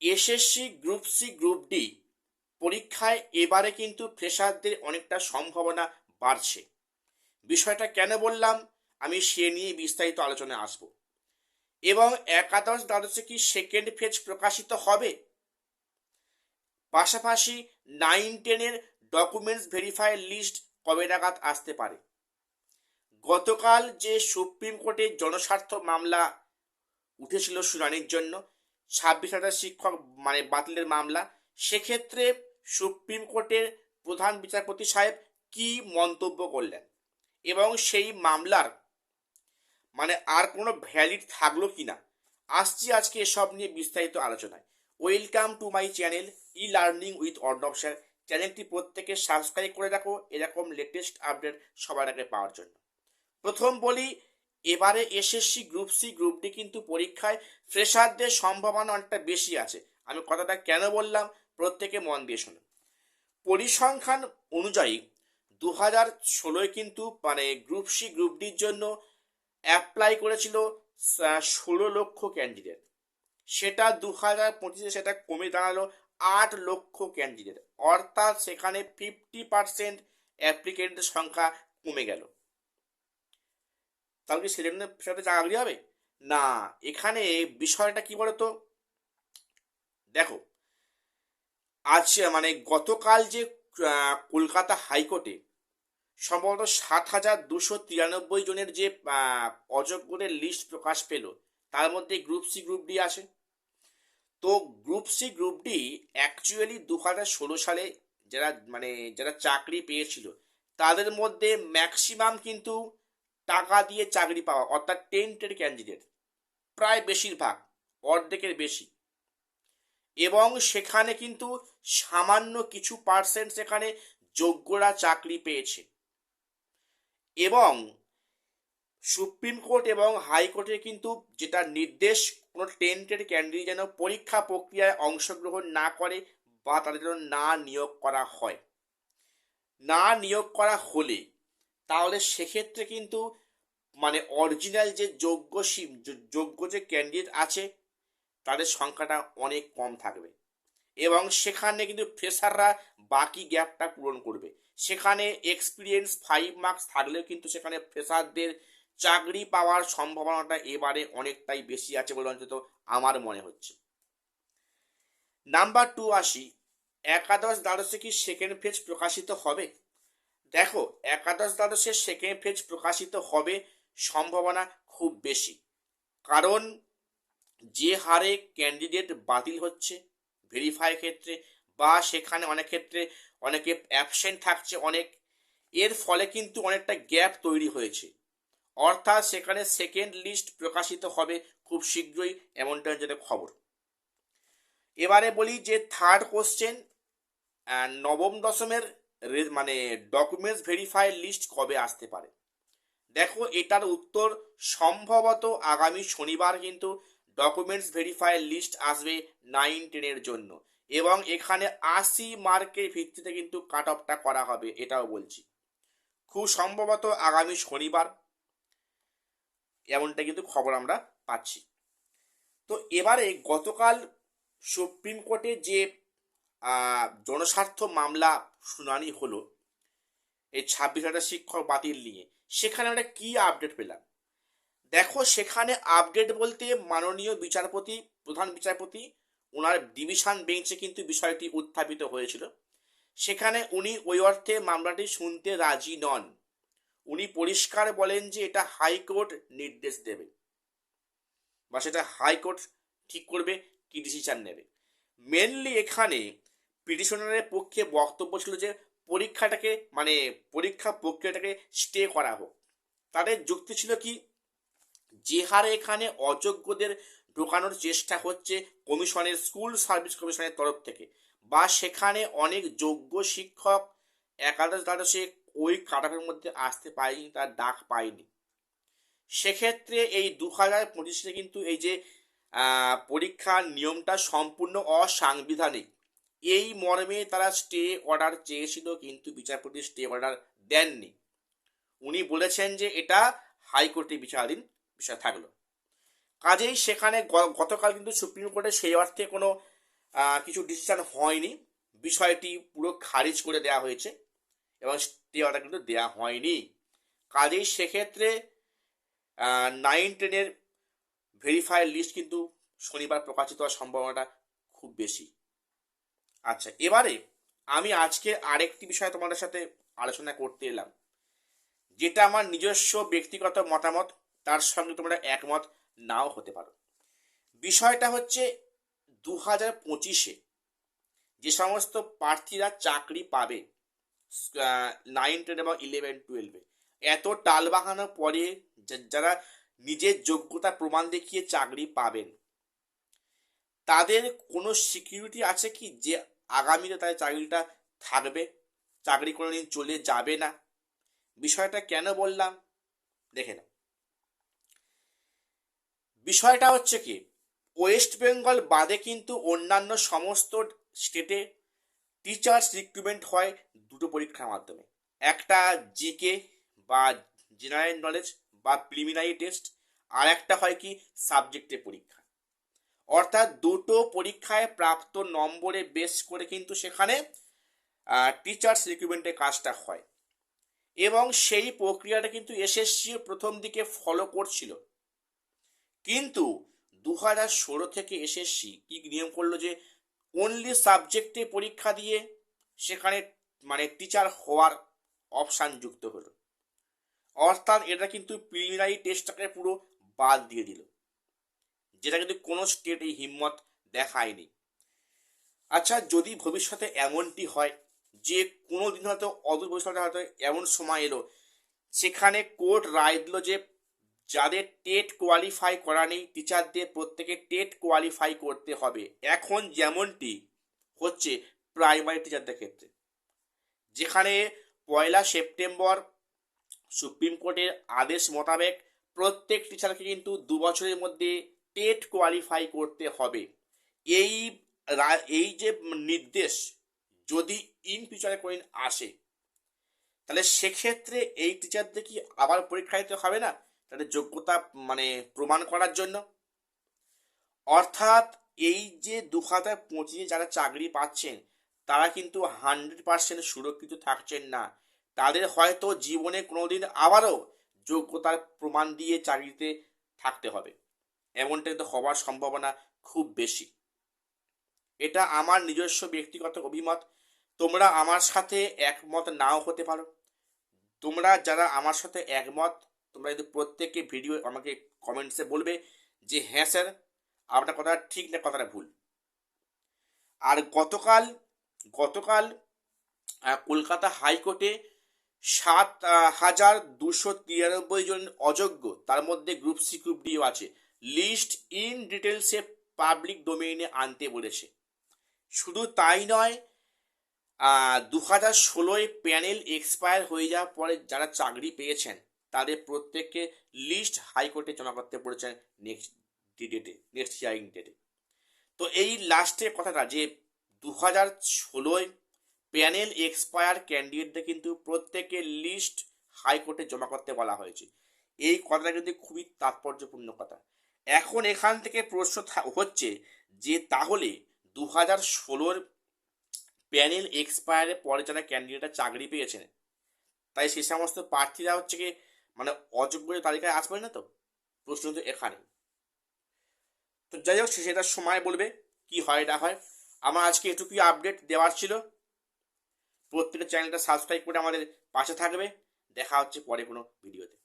SSC group C group D পরীক্ষায় এবারে কিন্তু ফ্রেশারদের অনেকটা সম্ভাবনা বাড়ছে। বিষয়টা কেন বললাম? আমি সে নিয়ে বিস্তারিত আলোচনায় আসব। এবং একাদশ দ্বাদশে কি সেকেন্ড ফেজ প্রকাশিত হবে? পাশাপাশি নাইন টেনের ডকুমেন্টস ভেরিফাই লিস্ট কবে নাগাদ আসতে পারে? গতকাল যে সুপ্রিম কোর্টে জনস্বার্থ মামলা উঠেছিল শুনানির জন্য ছাব্বিশ হাজার শিক্ষক মানে বাতিলের মামলা। সেক্ষেত্রে সুপ্রিম কোর্টের প্রধান বিচারপতি সাহেব কি মন্তব্য করলেন? এবং সেই মামলার মানে আর কোনো ভ্যালিড থাকল কি না আসছি আজকে এসব নিয়ে বিস্তারিত আলোচনায়। Welcome to my channel e learning with Arnab sir চ্যানেলটি প্রত্যেকে সাবস্ক্রাইব করে রাখো, এরকম লেটেস্ট আপডেট সবার আগে পাওয়ার জন্য। প্রথম বলি এবারে SSC group C group D কিন্তু পরীক্ষায় ফ্রেশারদের সম্ভাবনা অনেকটা বেশি আছে। আমি কথাটা কেন বললাম? প্রত্যেকে মন দিয়ে শুনুন পরিসংখ্যান অনুযায়ী দু হাজার ষোলোয় কিন্তু মানে গ্রুপ সি গ্রুপ ডির জন্য অ্যাপ্লাই করেছিল ষোলো লক্ষ ক্যান্ডিডেট সেটা দু হাজার পঁচিশে সেটা কমে দাঁড়াল আট লক্ষ ক্যান্ডিডেট অর্থাৎ সেখানে ফিফটি পার্সেন্ট অ্যাপ্লিকেন্টের সংখ্যা কমে গেল। তাহলে কি ছেলেমেয়েদের সাথে চাকরি হবে? না, এখানে বিষয়টা কি বলতো? দেখো, আজ মানে গতকাল যে কলকাতা হাইকোর্টে সম্ভবত সাত হাজার দুশো তিরানব্বই জনের যে অযোগ্যদের লিস্ট প্রকাশ পেল, তার মধ্যে গ্রুপ সি, গ্রুপ ডি আছে। তো group C, group D actually দু হাজার ষোলো সালে যারা মানে যারা চাকরি পেয়েছিল, তাদের মধ্যে ম্যাক্সিমাম কিন্তু টাকা দিয়ে চাকরি পাওয়া, অর্থাৎ টেন্টেড ক্যান্ডিডেট প্রায় বেশিরভাগ, অর্ধেকের বেশি। এবং সেখানে কিন্তু সামান্য কিছু পার্সেন্ট সেখানে যোগ্যরা চাকরি পেয়েছে। এবং সুপ্রিম কোর্ট এবং হাইকোর্টের কিন্তু যেটা নির্দেশ, কোনো টেন্টেড ক্যান্ডিডেট যেন পরীক্ষা প্রক্রিয়ায় অংশগ্রহণ না করে বা তাদের জন্য না নিয়োগ করা হয়। না নিয়োগ করা হলে তাহলে সেক্ষেত্রে কিন্তু মানে অরিজিনাল যে যোগ্য সি- যো- যোগ্য যে ক্যান্ডিডেট আছে, তাদের সংখ্যাটা অনেক কম থাকবে। এবং সেখানে কিন্তু ফ্রেশাররা বাকি গ্যাপটা পূরণ করবে। সেখানে এক্সপিরিয়েন্স ফাইভ মার্কস থাকলেও কিন্তু সেখানে ফ্রেশারদের চাকরি পাওয়ার সম্ভাবনাটা এবারে অনেকটাই বেশি আছে বলে অন্তত আমার মনে হচ্ছে। নাম্বার টু আসি। একাদশ দ্বাদশে কি সেকেন্ড ফেজ প্রকাশিত হবে? দেখো, একাদশ দ্বাদশের সেকেন্ড ফেজ প্রকাশিত হবে সম্ভাবনা খুব বেশি। কারণ যে হারে ক্যান্ডিডেট বাতিল হচ্ছে ভেরিফাই ক্ষেত্রে বা সেখানে অনেক ক্ষেত্রে অনেকে অ্যাবসেন্ট থাকছে অনেক, এর ফলে কিন্তু অনেকটা গ্যাপ তৈরি হয়েছে। অর্থাৎ সেখানে সেকেন্ড লিস্ট প্রকাশিত হবে খুব শীঘ্রই এমনটা যেটা খবর। এবারে বলি যে থার্ড কোশ্চেন নবম দশমের মানে ডকুমেন্টস ভেরিফাই লিস্ট কবে আসতে পারে? দেখো, এটার উত্তর সম্ভবত আগামী শনিবার কিন্তু ডকুমেন্টস ভেরিফাই লিস্ট আসবে নাইন টেনের জন্য। এবং এখানে আশি মার্কের ভিত্তিতে কিন্তু কাট অফটা করা হবে, এটাও বলছি। খুব সম্ভবত আগামী শনিবার, এমনটা কিন্তু খবর আমরা পাচ্ছি। তো এবারে গতকাল সুপ্রিম কোর্টে যে জনস্বার্থ মামলা শুনানি হলো এই ছাব্বিশ হাজার শিক্ষক বাতিল নিয়ে। সেখানে আমরা কি আপডেট পেলাম? দেখো, সেখানে আপডেট বলতে মাননীয় বিচারপতি, প্রধান বিচারপতি, ওনার ডিভিশন বেঞ্চে কিন্তু বিষয়টি উত্থাপিত হয়েছিল। সেখানে উনি ওই অর্থে মামলাটি শুনতে রাজি নন। উনি পরিষ্কার বলেন যে এটা হাইকোর্ট নির্দেশ দেবে বা সেটা হাইকোর্ট ঠিক করবে, কি ডিসিশন নেবে। মেনলি এখানে পিটিশনারের পক্ষে বক্তব্য ছিল যে পরীক্ষাটাকে মানে পরীক্ষা প্রক্রিয়াটাকে স্টে করা হোক। তাদের যুক্তি ছিল কি, যে হারে এখানে অযোগ্যদের ঢোকানোর চেষ্টা হচ্ছে কমিশনের, স্কুল সার্ভিস কমিশনের তরফ থেকে। বা সেখানে অনেক যোগ্য শিক্ষক একাদশ দ্বাদশে ওই কাটাপের মধ্যে আসতে পারেনি, তার ডাক পায়নি। সেক্ষেত্রে এই দু হাজার পঁচিশে কিন্তু এই যে পরীক্ষার নিয়মটা সম্পূর্ণ অসাংবিধানিক। এই মর্মে তারা স্টে অর্ডার চেয়েছিল, কিন্তু বিচারপতি স্টে অর্ডার দেননি। উনি বলেছেন যে এটা হাইকোর্টে বিচারাধীন বিষয় থাকল। কাজেই সেখানে গতকাল কিন্তু সুপ্রিম কোর্টে সেই অর্থে কোনো কিছু ডিসিশন হয়নি। বিষয়টি পুরো খারিজ করে দেওয়া হয়েছে এবং স্টে অর্ডার কিন্তু দেওয়া হয়নি। কাজেই সেক্ষেত্রে নাইন টেনের ভেরিফাইড লিস্ট কিন্তু শনিবার প্রকাশিত হওয়ার সম্ভাবনাটা খুব বেশি। আচ্ছা এবারে আমি আজকে আরেকটি বিষয় তোমাদের সাথে আলোচনা করতে এলাম। যেটা আমার নিজস্ব ব্যক্তিগত মতামত, তার সঙ্গে তোমরা একমত নাও হতে পারো। বিষয়টা হচ্ছে দু হাজার পঁচিশে যে সমস্ত প্রার্থীরা চাকরি পাবে নাইন টেন এবং ইলেভেন টুয়েলভে এত টাল বাহানোর পরে যারা নিজের যোগ্যতা প্রমাণ দেখিয়ে চাকরি পাবেন তাদের কোনো সিকিউরিটি আছে কি যে আগামীতে তাদের চাকরিটা থাকবে? চাকরি কোনোদিন চলে যাবে না। বিষয়টা কেন বললাম? দেখে নাও। বিষয়টা হচ্ছে কি ওয়েস্ট বেঙ্গল বাদে কিন্তু অন্যান্য সমস্ত স্টেটে টিচার্স রিক্রুটমেন্ট হয় দুটো পরীক্ষার মাধ্যমে। একটা জিকে বা জেনারেল নলেজ বা প্রিলিমিনারি টেস্ট আর একটা হয় কি সাবজেক্টের পরীক্ষা। অর্থাৎ দুটো পরীক্ষায় প্রাপ্ত নম্বরে বেস করে কিন্তু সেখানে টিচার্স রিক্রুটমেন্টের কাজটা হয়। এবং সেই প্রক্রিয়াটা কিন্তু এসএসসি প্রথম দিকে ফলো করছিল। কিন্তু দু হাজার ষোলো থেকে এসএসসি কি নিয়ম করল যে অনলি সাবজেক্টে পরীক্ষা দিয়ে সেখানে মানে টিচার হওয়ার অপশান যুক্ত হলো। অর্থাৎ এটা কিন্তু প্রিলিমিনারি টেস্টটাকে পুরো বাদ দিয়ে দিল। যেটা কিন্তু কোনো স্টেট এই হিম্মত দেখায়নি। আচ্ছা যদি ভবিষ্যতে এমনটি হয়, যে কোনো দিন হয়তো অদূর ভবিষ্যতে হয়তো এমন সময় এলো, সেখানে কোর্ট রায় দিল যে যাদের টেট কোয়ালিফাই করা নেই, টিচারদের প্রত্যেকে টেট কোয়ালিফাই করতে হবে। এখন যেমনটি হচ্ছে প্রাইমারি টিচারদের ক্ষেত্রে, যেখানে পয়লা সেপ্টেম্বর সুপ্রিম কোর্টের আদেশ মোতাবেক প্রত্যেক টিচারকে কিন্তু দু বছরের মধ্যে টেট কোয়ালিফাই করতে হবে। এই এই যে নির্দেশ যদি ইন ফিউচারে কোনোদিন আসে, তাহলে সেক্ষেত্রে এই টিচারদের কি আবার পরীক্ষা দিতে হবে না? তাদের যোগ্যতা মানে প্রমাণ করার জন্য। অর্থাৎ এই যে দু হাজার পঁচিশে যারা চাকরি পাচ্ছেন, তারা কিন্তু হান্ড্রেড পার্সেন্ট সুরক্ষিত থাকছেন না। তাদের হয়তো জীবনে কোনোদিন আবারও যোগ্যতার প্রমাণ দিয়ে চাকরিতে থাকতে হবে। এমনটা কিন্তু হওয়ার সম্ভাবনা খুব বেশি। এটা আমার নিজস্ব ব্যক্তিগত অভিমত। তোমরা আমার সাথে একমত নাও হতে পারো। তোমরা যারা আমার সাথে একমত, তোমরা যদি প্রত্যেকে ভিডিও আমাকে কমেন্টসে বলবে যে হ্যাঁ স্যার, আপনার কথাটা ঠিক না, কথাটা ভুল। আর গতকাল গতকাল কলকাতা হাইকোর্টে সাত হাজার দুশো তিরানব্বই জন অযোগ্য, তার মধ্যে গ্রুপ সি, গ্রুপ ডিও আছে। লিস্ট ইন ডিটেলসে পাবলিক ডোমেইনে আনতে বলেছে। শুধু তাই নয় দু হাজার ষোলোয় প্যানেল এক্সপায়ার হয়ে যাওয়ার পরে যারা চাকরি পেয়েছেন, তাদের প্রত্যেককে লিস্ট হাইকোর্টে জমা করতে পড়েছেন নেক্সট ডেটে, নেক্সট হিয়ারিং ডেটে। তো এই লাস্টের কথাটা যে দু হাজার ষোলোয় প্যানেল এক্সপায়ার ক্যান্ডিডেটদের কিন্তু প্রত্যেকের লিস্ট হাইকোর্টে জমা করতে বলা হয়েছে। এই কথাটা কিন্তু খুবই তাৎপর্যপূর্ণ কথা। এখন এখান থেকে প্রশ্ন হচ্ছে যে তাহলে দু হাজার ষোলোর প্যানেল এক্সপায়ারের পরে যারা ক্যান্ডিডেটরা চাকরি পেয়েছেন, তাই সে সমস্ত প্রার্থীরা হচ্ছে কি মানে অযোগ্য তালিকায় আসবে না তো? প্রশ্ন কিন্তু এখানে। তো যাই হোক সেটা সময় বলবে কি হয় না হয়। আমার আজকে এটুকুই আপডেট দেওয়ার ছিল। প্রত্যেকটা চ্যানেলটা সাবস্ক্রাইব করে আমাদের পাশে থাকবে। দেখা হচ্ছে পরে কোনো ভিডিওতে